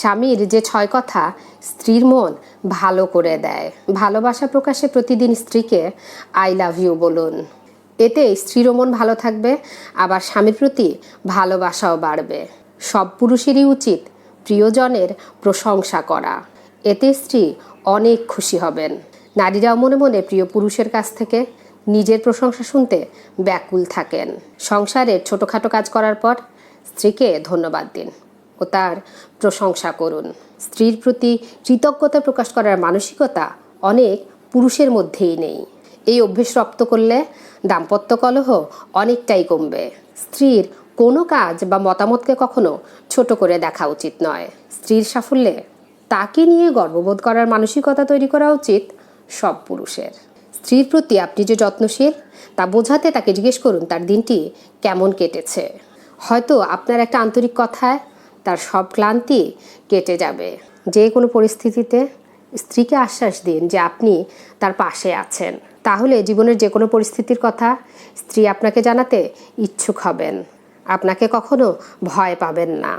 স্বামীর যে ছয় কথা স্ত্রীর মন ভালো করে দেয়। ভালোবাসা প্রকাশে প্রতিদিন স্ত্রীকে আই লাভ ইউ বলুন। এতে স্ত্রীরও মন ভালো থাকবে, আবার স্বামীর প্রতি ভালোবাসাও বাড়বে। সব পুরুষেরই উচিত প্রিয়জনের প্রশংসা করা। এতে স্ত্রী অনেক খুশি হবেন। নারীরাও মনে মনে প্রিয় পুরুষের কাছ থেকে নিজের প্রশংসা শুনতে ব্যাকুল থাকেন। সংসারের ছোটোখাটো কাজ করার পর স্ত্রীকে ধন্যবাদ দিন। ও তার প্রশংসা করুন। স্ত্রীর প্রতি কৃতজ্ঞতা প্রকাশ করার মানসিকতা অনেক পুরুষের মধ্যেই নেই। এই অভ্যেস রপ্ত করলে দাম্পত্য কলহ অনেকটাই কমবে। স্ত্রীর কোনো কাজ বা মতামতকে কখনো ছোট করে দেখা উচিত নয়। স্ত্রীর সাফল্যে তাকে নিয়ে গর্ববোধ করার মানসিকতা তৈরি করা উচিত সব পুরুষের। স্ত্রীর প্রতি আপনি যে যত্নশীল, তা বোঝাতে তাকে জিজ্ঞেস করুন, তার দিনটি কেমন কেটেছে। হয়তো আপনার একটা আন্তরিক কথায় তার সব ক্লান্তি কেটে যাবে। যে কোনো পরিস্থিতিতে স্ত্রীকে আশ্বাস দিন যে আপনি তার পাশে আছেন। তাহলে জীবনের যে কোনো পরিস্থিতির কথা স্ত্রী আপনাকে জানাতে ইচ্ছুক হবেন। আপনাকে কখনো ভয় পাবেন না।